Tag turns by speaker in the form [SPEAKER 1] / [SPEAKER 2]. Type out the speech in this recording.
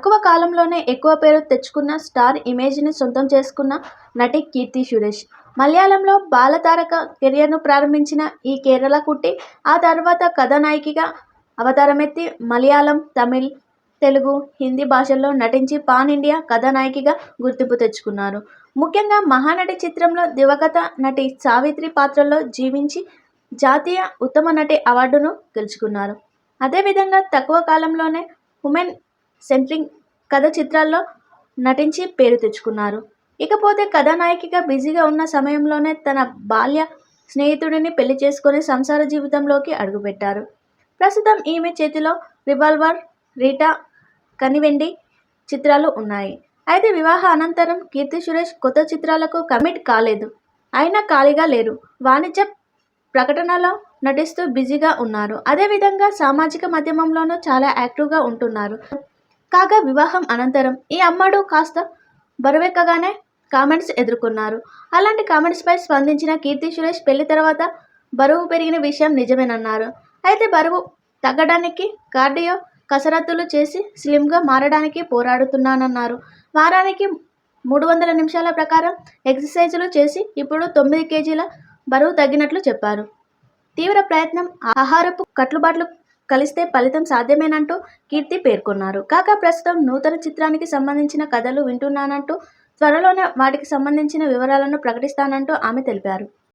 [SPEAKER 1] తక్కువ కాలంలోనే ఎక్కువ పేరు తెచ్చుకున్న స్టార్ ఇమేజ్ని సొంతం చేసుకున్న నటి కీర్తి సురేష్. మలయాళంలో బాలతారక కెరియర్ను ప్రారంభించిన ఈ కేరళ కుట్టి ఆ తర్వాత కథానాయికగా అవతారమెత్తి మలయాళం తమిళ్ తెలుగు హిందీ భాషల్లో నటించి పాన్ ఇండియా కథానాయికగా గుర్తింపు తెచ్చుకున్నారు. ముఖ్యంగా మహానటి చిత్రంలో దివగత నటి సావిత్రి పాత్రలో జీవించి జాతీయ ఉత్తమ నటి అవార్డును గెలుచుకున్నారు. అదేవిధంగా తక్కువ కాలంలోనే ఉమెన్ సెంట్రింగ్ కథ చిత్రాల్లో నటించి పేరు తెచ్చుకున్నారు. ఇకపోతే కథానాయికగా బిజీగా ఉన్న సమయంలోనే తన బాల్య స్నేహితుడిని పెళ్ళి చేసుకొని సంసార జీవితంలోకి అడుగుపెట్టారు. ప్రస్తుతం ఈమె చేతిలో రివాల్వర్ రీటా కనివెండి చిత్రాలు ఉన్నాయి. అయితే వివాహ అనంతరం కీర్తి సురేష్ కొత్త చిత్రాలకు కమిట్ కాలేదు. అయినా ఖాళీగా లేరు. వాణిజ్య ప్రకటనలో నటిస్తూ బిజీగా ఉన్నారు. అదేవిధంగా సామాజిక మాధ్యమంలోనూ చాలా యాక్టివ్గా ఉంటున్నారు. కాగా వివాహం అనంతరం ఈ అమ్మడు కాస్త బరువెక్కగానే కామెంట్స్ ఎదుర్కొన్నారు. అలాంటి కామెంట్స్పై స్పందించిన కీర్తి సురేష్ పెళ్ళి తర్వాత బరువు పెరిగిన విషయం నిజమేనన్నారు. అయితే బరువు తగ్గడానికి కార్డియో కసరత్తులు చేసి స్లిమ్గా మారడానికి పోరాడుతున్నానన్నారు. వారానికి మూడు వందల నిమిషాల ప్రకారం ఎక్సర్సైజులు చేసి ఇప్పుడు తొమ్మిది కేజీల బరువు తగ్గినట్లు చెప్పారు. తీవ్ర ప్రయత్నం ఆహారపు కట్టుబాట్లు కలిస్తే ఫలితం సాధ్యమేనంటూ కీర్తి పేర్కొన్నారు. కాగా ప్రస్తుతం నూతన చిత్రానికి సంబంధించిన కథలు వింటున్నానంటూ త్వరలోనే వాటికి సంబంధించిన వివరాలను ప్రకటిస్తానంటూ ఆమె తెలిపారు.